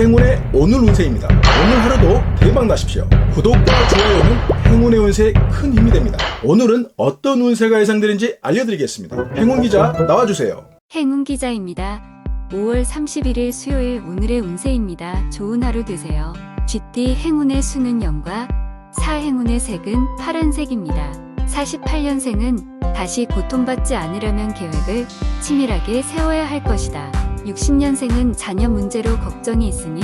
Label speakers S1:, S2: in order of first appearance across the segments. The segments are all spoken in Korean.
S1: 행운의 오늘 운세입니다. 오늘 하루도 대박 나십시오. 구독과 좋아요는 행운의 운세에 큰 힘이 됩니다. 오늘은 어떤 운세가 예상되는지 알려드리겠습니다. 행운 기자 나와주세요.
S2: 행운 기자입니다. 5월 31일 수요일 오늘의 운세입니다. 좋은 하루 되세요. 쥐띠 행운의 수는 0과 사행운의 색은 파란색입니다. 48년생은 다시 고통받지 않으려면 계획을 치밀하게 세워야 할 것이다. 60년생은 자녀 문제로 걱정이 있으니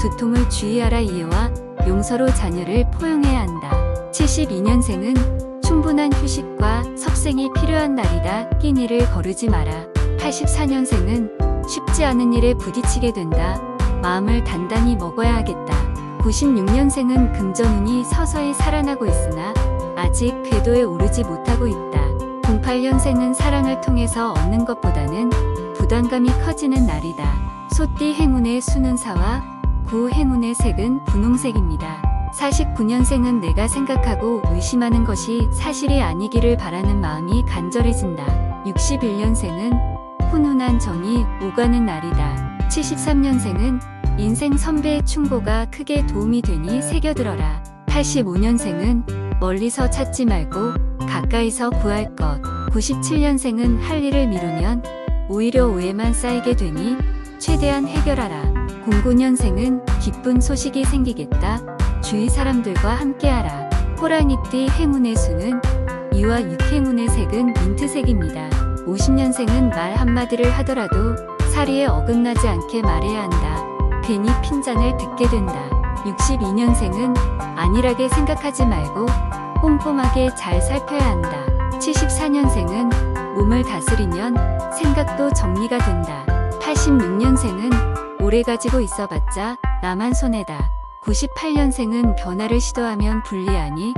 S2: 두통을 주의하라 이해와 용서로 자녀를 포용해야 한다. 72년생은 충분한 휴식과 섭생이 필요한 날이다. 끼니를 거르지 마라. 84년생은 쉽지 않은 일에 부딪히게 된다. 마음을 단단히 먹어야 하겠다. 96년생은 금전운이 서서히 살아나고 있으나 아직 궤도에 오르지 못하고 있다. 08년생은 사랑을 통해서 얻는 것보다는 부담감이 커지는 날이다. 소띠 행운의 수는 사와 구 행운의 색은 분홍색입니다. 49년생은 내가 생각하고 의심하는 것이 사실이 아니기를 바라는 마음이 간절해진다. 61년생은 훈훈한 정이 오가는 날이다. 73년생은 인생 선배의 충고가 크게 도움이 되니 새겨들어라. 85년생은 멀리서 찾지 말고 가까이서 구할 것. 97년생은 할 일을 미루면 오히려 오해만 쌓이게 되니 최대한 해결하라. 09년생은 기쁜 소식이 생기겠다. 주위 사람들과 함께하라. 호랑이띠 행운의 수는 2와 6행운의 색은 민트색입니다. 50년생은 말 한마디를 하더라도 사리에 어긋나지 않게 말해야 한다. 괜히 핀잔을 듣게 된다. 62년생은 안일하게 생각하지 말고 꼼꼼하게 잘 살펴야 한다. 74년생은 몸을 다스리면 생각도 정리가 된다. 86년생은 오래 가지고 있어봤자 나만 손해다. 98년생은 변화를 시도하면 불리하니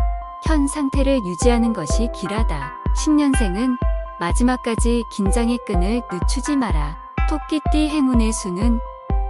S2: 현 상태를 유지하는 것이 길하다. 10년생은 마지막까지 긴장의 끈을 늦추지 마라. 토끼띠 행운의 수는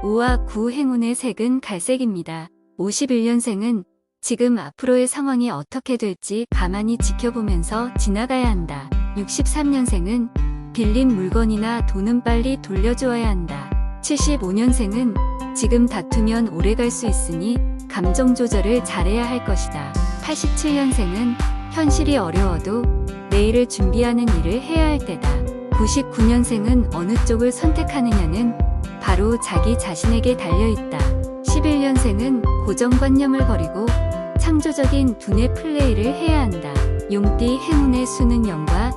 S2: 5와 9 행운의 색은 갈색입니다. 51년생은 지금 앞으로의 상황이 어떻게 될지 가만히 지켜보면서 지나가야 한다. 63년생은 빌린 물건이나 돈은 빨리 돌려주어야 한다. 75년생은 지금 다투면 오래 갈 수 있으니 감정 조절을 잘해야 할 것이다. 87년생은 현실이 어려워도 내일을 준비하는 일을 해야 할 때다. 99년생은 어느 쪽을 선택하느냐는 바로 자기 자신에게 달려있다. 11년생은 고정관념을 버리고 창조적인 두뇌 플레이를 해야 한다. 용띠 행운의 수는 0과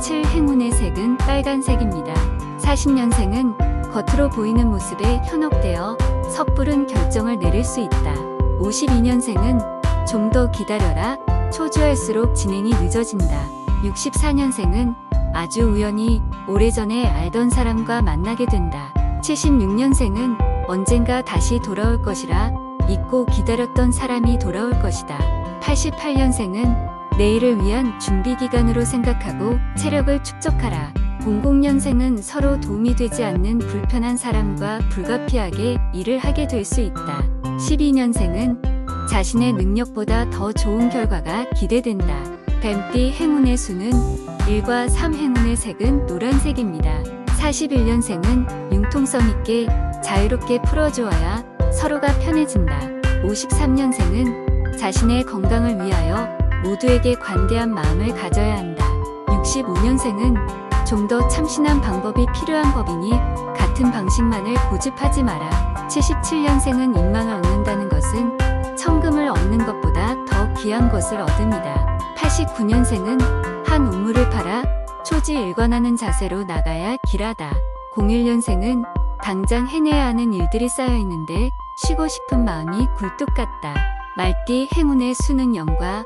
S2: 7 행운의 색은 빨간색입니다. 40년생은 겉으로 보이는 모습에 현혹되어 섣부른 결정을 내릴 수 있다. 52년생은 좀 더 기다려라. 초조할수록 진행이 늦어진다. 64년생은 아주 우연히 오래전에 알던 사람과 만나게 된다. 76년생은 언젠가 다시 돌아올 것이라 잊고 기다렸던 사람이 돌아올 것이다. 88년생은 내일을 위한 준비 기간으로 생각하고 체력을 축적하라. 00년생은 서로 도움이 되지 않는 불편한 사람과 불가피하게 일을 하게 될 수 있다. 12년생은 자신의 능력보다 더 좋은 결과가 기대된다. 뱀띠 행운의 수는 1과 3 행운의 색은 노란색입니다. 41년생은 융통성 있게 자유롭게 풀어주어야 서로가 편해진다. 53년생은 자신의 건강을 위하여 모두에게 관대한 마음을 가져야 한다. 65년생은 좀 더 참신한 방법이 필요한 법이니 같은 방식만을 고집하지 마라. 77년생은 인망을 얻는다는 것은 청금을 얻는 것보다 더 귀한 것을 얻습니다. 89년생은 한 우물을 팔아 초지 일관하는 자세로 나가야 길하다. 01년생은 당장 해내야 하는 일들이 쌓여 있는데 쉬고 싶은 마음이 굴뚝 같다. 말띠 행운의 수는 0과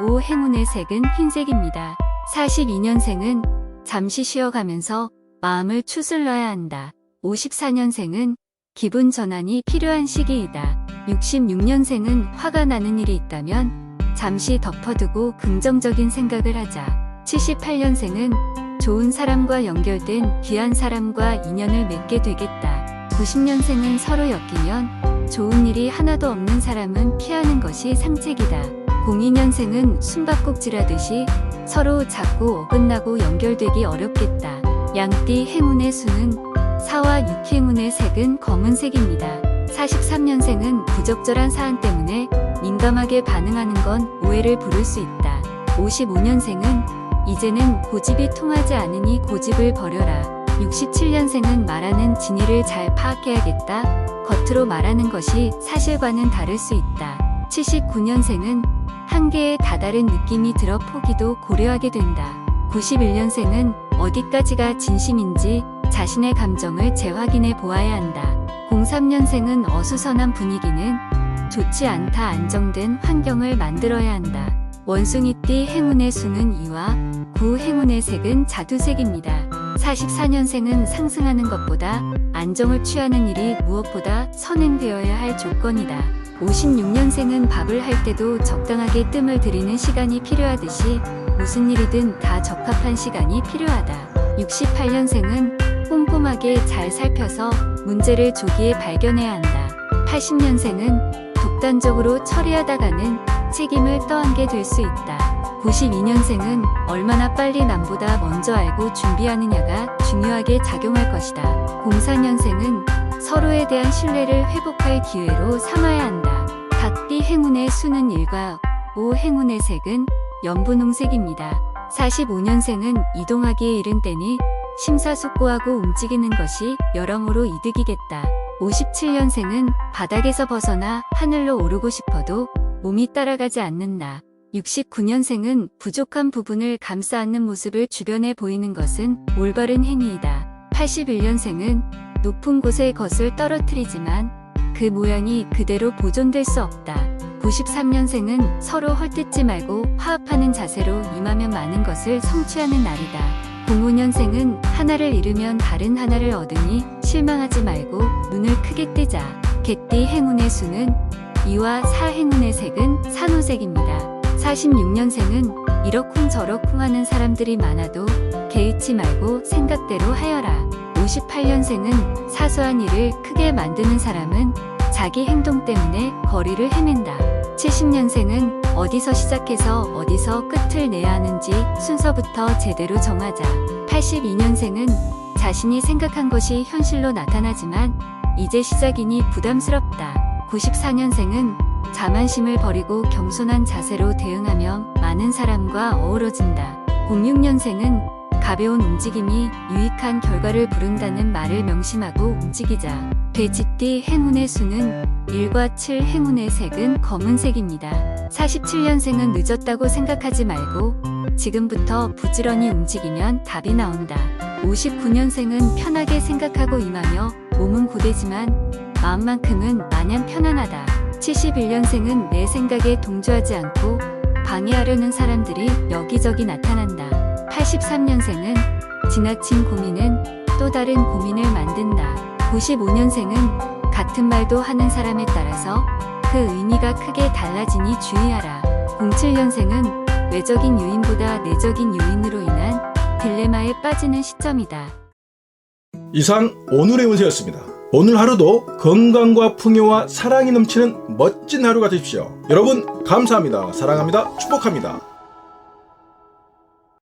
S2: 5 행운의 색은 흰색입니다. 42년생은 잠시 쉬어가면서 마음을 추슬러야 한다. 54년생은 기분 전환이 필요한 시기이다. 66년생은 화가 나는 일이 있다면 잠시 덮어두고 긍정적인 생각을 하자. 78년생은 좋은 사람과 연결된 귀한 사람과 인연을 맺게 되겠다. 90년생은 서로 엮이면 좋은 일이 하나도 없는 사람은 피하는 것이 상책이다. 02년생은 숨바꼭질하듯이 서로 자꾸 어긋나고 연결되기 어렵겠다. 양띠 행운의 수는 4와 6 행운의 색은 검은색입니다. 43년생은 부적절한 사안 때문에 민감하게 반응하는 건 오해를 부를 수 있다. 55년생은 이제는 고집이 통하지 않으니 고집을 버려라. 67년생은 말하는 진위를 잘 파악해야겠다. 겉으로 말하는 것이 사실과는 다를 수 있다. 79년생은 한계에 다다른 느낌이 들어 포기도 고려하게 된다. 91년생은 어디까지가 진심인지 자신의 감정을 재확인해 보아야 한다. 03년생은 어수선한 분위기는 좋지 않다 안정된 환경을 만들어야 한다. 원숭이띠 행운의 수는 2와 9 행운의 색은 자두색입니다. 44년생은 상승하는 것보다 안정을 취하는 일이 무엇보다 선행되어야 할 조건이다. 56년생은 밥을 할 때도 적당하게 뜸을 들이는 시간이 필요하듯이 무슨 일이든 다 적합한 시간이 필요하다. 68년생은 꼼꼼하게 잘 살펴서 문제를 조기에 발견해야 한다. 80년생은 독단적으로 처리하다가는 책임을 떠안게 될 수 있다. 92년생은 얼마나 빨리 남보다 먼저 알고 준비하느냐가 중요하게 작용할 것이다. 04년생은 서로에 대한 신뢰를 회복할 기회로 삼아야 한다. 각띠 행운의 수는 1과 5 행운의 색은 연분홍색입니다. 45년생은 이동하기에 이른 때니 심사숙고하고 움직이는 것이 여러모로 이득이겠다. 57년생은 바닥에서 벗어나 하늘로 오르고 싶어도 몸이 따라가지 않는다. 69년생은 부족한 부분을 감싸 안는 모습을 주변에 보이는 것은 올바른 행위이다. 81년생은 높은 곳에 것을 떨어뜨리지만 그 모양이 그대로 보존될 수 없다. 93년생은 서로 헐뜯지 말고 화합하는 자세로 임하면 많은 것을 성취하는 날이다. 05년생은 하나를 잃으면 다른 하나를 얻으니 실망하지 말고 눈을 크게 뜨자. 개띠 행운의 수는 2와 4 행운의 색은 산호색입니다. 46년생은 이러쿵 저러쿵 하는 사람들이 많아도 개의치 말고 생각대로 하여라. 58년생은 사소한 일을 크게 만드는 사람은 자기 행동 때문에 거리를 헤맨다. 70년생은 어디서 시작해서 어디서 끝을 내야 하는지 순서부터 제대로 정하자. 82년생은 자신이 생각한 것이 현실로 나타나지만 이제 시작이니 부담스럽다. 94년생은 자만심을 버리고 겸손한 자세로 대응하며 많은 사람과 어우러진다. 06년생은 가벼운 움직임이 유익한 결과를 부른다는 말을 명심하고 움직이자. 돼지띠 행운의 수는 1과 7 행운의 색은 검은색입니다. 47년생은 늦었다고 생각하지 말고 지금부터 부지런히 움직이면 답이 나온다. 59년생은 편하게 생각하고 임하며 몸은 고되지만 마음만큼은 마냥 편안하다. 71년생은 내 생각에 동조하지 않고 방해하려는 사람들이 여기저기 나타난다. 83년생은 지나친 고민은 또 다른 고민을 만든다. 95년생은 같은 말도 하는 사람에 따라서 그 의미가 크게 달라지니 주의하라. 07년생은 외적인 요인보다 내적인 요인으로 인한 딜레마에 빠지는 시점이다.
S1: 이상 오늘의 운세였습니다. 오늘 하루도 건강과 풍요와 사랑이 넘치는 멋진 하루가 되십시오. 여러분 감사합니다. 사랑합니다. 축복합니다.